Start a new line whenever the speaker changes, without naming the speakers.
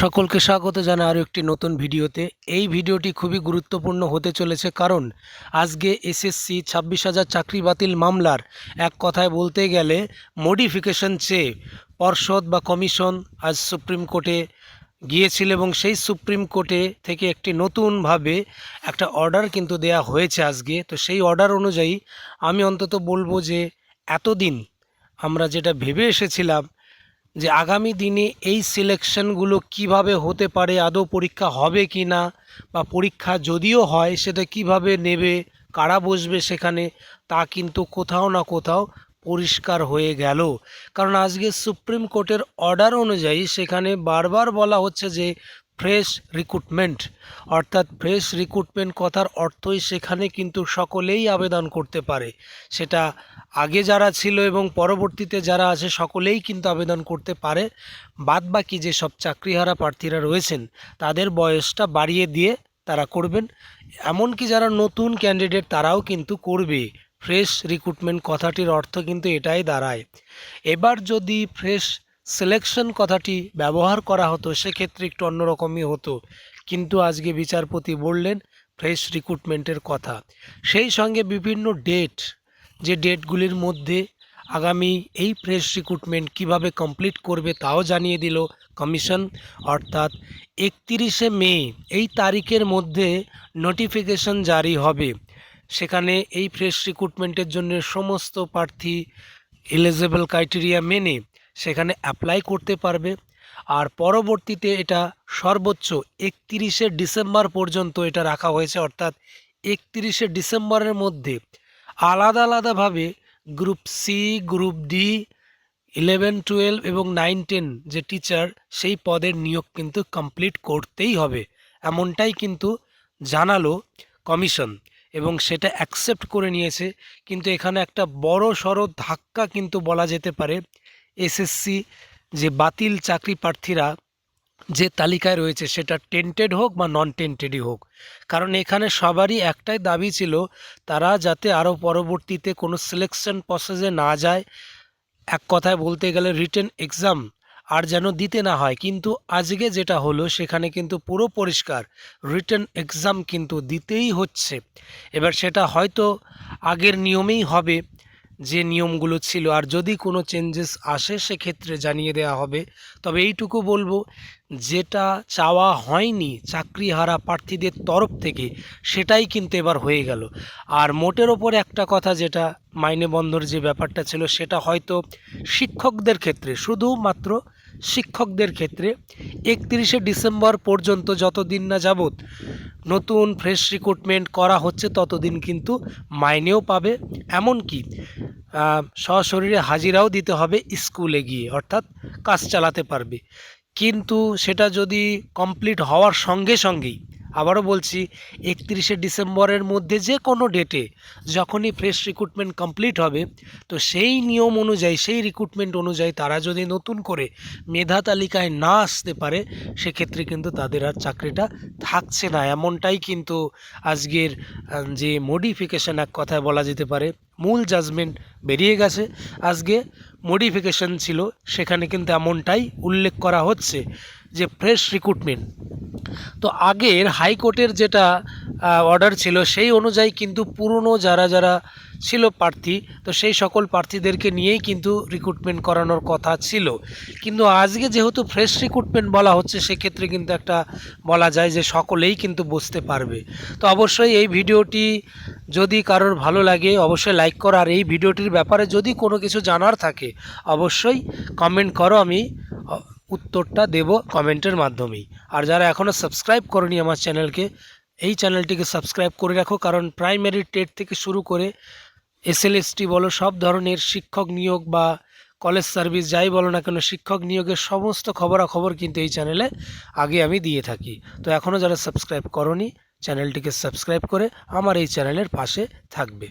সকলকে স্বাগত জানা আরও একটি নতুন ভিডিওতে। এই ভিডিওটি খুবই গুরুত্বপূর্ণ হতে চলেছে কারণ আজকে এসএসসি ছাব্বিশ হাজার চাকরি বাতিল মামলার এক কথায় বলতে গেলে মডিফিকেশন চেয়ে পর্ষদ বা কমিশন আজ সুপ্রিম কোর্টে গিয়েছিল এবং সেই সুপ্রিম কোর্টে থেকে একটি নতুনভাবে একটা অর্ডার কিন্তু দেয়া হয়েছে আজকে। তো সেই অর্ডার অনুযায়ী আমি অন্তত বলব যে এতদিন আমরা যেটা ভেবে এসেছিলাম যে আগামী দিনে এই সিলেকশনগুলো কীভাবে হতে পারে, আদৌ পরীক্ষা হবে কি না বা পরীক্ষা যদিও হয়, সেটা কীভাবে নেবে, কারা বসবে সেখানে, তা কিন্তু কোথাও না কোথাও পরিষ্কার হয়ে গেল। কারণ আজকে সুপ্রিম কোর্টের অর্ডার অনুযায়ী সেখানে বারবার বলা হচ্ছে যে ফ্রেশ রিক্রুটমেন্ট অর্থাৎ ফ্রেশ রিক্রুটমেন্ট কথার অর্থই সেখানে কিন্তু সকলেই আবেদন করতে পারে। সেটা আগে যারা ছিল এবং পরবর্তীতে যারা আছে সকলেই কিন্তু আবেদন করতে পারে। বাদ বাদবাকি যেসব চাকরিহারা প্রার্থীরা রয়েছেন, তাদের বয়সটা বাড়িয়ে দিয়ে তারা করবেন। এমনকি যারা নতুন ক্যান্ডিডেট তারাও কিন্তু করবে। ফ্রেশ রিক্রুটমেন্ট কথাটির অর্থ কিন্তু এটাই দাঁড়ায়। এবার যদি ফ্রেশ সিলেকশন কথাটি ব্যবহার করা হতো, সেক্ষেত্রে একটু অন্যরকমই হতো। কিন্তু আজকে বিচারপতি বললেন ফ্রেশ রিক্রুটমেন্টের কথা। সেই সঙ্গে বিভিন্ন ডেট যে ডেটগুলির মধ্যে আগামী এই ফ্রেশ রিক্রুটমেন্ট কীভাবে কমপ্লিট করবে তাও জানিয়ে দিল কমিশন অর্থাৎ একতিরিশে মে, এই তারিখের মধ্যে নোটিফিকেশন জারি হবে। সেখানে এই ফ্রেশ রিক্রুটমেন্টের জন্য সমস্ত প্রার্থী এলিজেবল ক্রাইটেরিয়া মেনে সেখানে অ্যাপ্লাই করতে পারবে। আর পরবর্তীতে এটা সর্বোচ্চ একতিরিশে ডিসেম্বর পর্যন্ত এটা রাখা হয়েছে, অর্থাৎ একতিরিশে ডিসেম্বরের মধ্যে আলাদা আলাদাভাবে group C group D eleven twelve এবং নাইন টেন যে টিচার সেই পদের নিয়োগ কিন্তু কমপ্লিট করতেই হবে। এমনটাই কিন্তু জানালো কমিশন এবং সেটা অ্যাকসেপ্ট করে নিয়েছে। কিন্তু এখানে একটা বড় সড়ো ধাক্কা কিন্তু বলা যেতে পারে। এসএসসি যে বাতিল চাকরি প্রার্থীরা যে তালিকায় রয়েছে সেটা টেন্টেড হোক বা নন টেন্টেডই হোক। কারণ এখানে সবারই একটাই দাবি ছিল, তারা যাতে আরও পরবর্তীতে কোনো সিলেকশন প্রসেসে না যায়। এক কথায় বলতে গেলে রিটেন এক্সাম আর যেন দিতে না হয়। কিন্তু আজকে যেটা হলো, সেখানে কিন্তু পুরো পরিষ্কার রিটেন এক্সাম কিন্তু দিতেই হচ্ছে। এবার সেটা হয়তো আগের নিয়মেই হবে যে নিয়মগুলো ছিল, আর যদি কোনো চেঞ্জেস আসে, সেক্ষেত্রে জানিয়ে দেওয়া হবে। তবে এইটুকু বলব, যেটা চাওয়া হয়নি চাকরিহারা প্রার্থীদের তরফ থেকে, সেটাই কিন্তু এবার হয়ে গেল। আর মোটের ওপর একটা কথা যেটা মাইনে বন্ধর যে ব্যাপারটা ছিল, সেটা হয়তো শিক্ষকদের ক্ষেত্রে, শুধুমাত্র শিক্ষকদের ক্ষেত্রে একত্রিশে ডিসেম্বর পর্যন্ত যতদিন না যাবৎ নতুন ফ্রেশ রিক্রুটমেন্ট করা হচ্ছে, ততদিন কিন্তু মাইনেও পাবে। এমনকি সশরীরে হাজিরাও দিতে হবে স্কুলে গিয়ে, অর্থাৎ কাজ চালাতে পারবে। কিন্তু সেটা যদি কমপ্লিট হওয়ার সঙ্গে সঙ্গেই আবারও বলছি, একত্রিশে ডিসেম্বরের মধ্যে যে কোনো ডেটে যখনই ফ্রেশ রিক্রুটমেন্ট কমপ্লিট হবে, তো সেই নিয়ম অনুযায়ী, সেই রিক্রুটমেন্ট অনুযায়ী তারা যদি নতুন করে মেধা তালিকায় না আসতে পারে, সেক্ষেত্রে কিন্তু তাদের আর চাকরিটা থাকছে না। এমনটাই কিন্তু আজকের যে মডিফিকেশান এক কথায় বলা যেতে পারে, মূল জাজমেন্ট বেরিয়ে গেছে। আজকে মডিফিকেশান ছিল, সেখানে কিন্তু এমনটাই উল্লেখ করা হচ্ছে। যে ফ্রেশ রিক্রুটমেন্ট তো আগের হাইকোর্টের যেটা অর্ডার ছিল সেই অনুযায়ী কিন্তু পুরনো যারা যারা ছিল প্রার্থী, তো সেই সকল প্রার্থীদেরকে নিয়েই কিন্তু রিক্রুটমেন্ট করানোর কথা ছিল। কিন্তু আজকে যেহেতু ফ্রেশ রিক্রুটমেন্ট বলা হচ্ছে, সেক্ষেত্রে কিন্তু একটা বলা যায় যে সকলেই কিন্তু বুঝতে পারবে। তো অবশ্যই এই ভিডিওটি যদি কারোর ভালো লাগে, অবশ্যই লাইক করো। আর এই ভিডিওটির ব্যাপারে যদি কোনো কিছু জানার থাকে, অবশ্যই কমেন্ট করো আমি। উত্তরটা দেব কমেন্টের মাধ্যমেই। আর যারা এখনও সাবস্ক্রাইব করেনি আমার চ্যানেলকে, এই চ্যানেলটিকে সাবস্ক্রাইব করে রাখো, কারণ প্রাইমারি টেট থেকে শুরু করে এস এসএলএসটি বলো, সব ধরনের শিক্ষক নিয়োগ বা কলেজ সার্ভিস যাই বলো না কেন, শিক্ষক নিয়োগের সমস্ত খবরাখবর কিন্তু এই চ্যানেলে আগে আমি দিয়ে থাকি। তো এখনও যারা সাবস্ক্রাইব করনি, চ্যানেলটিকে সাবস্ক্রাইব করে আমার এই চ্যানেলের পাশে থাকবে।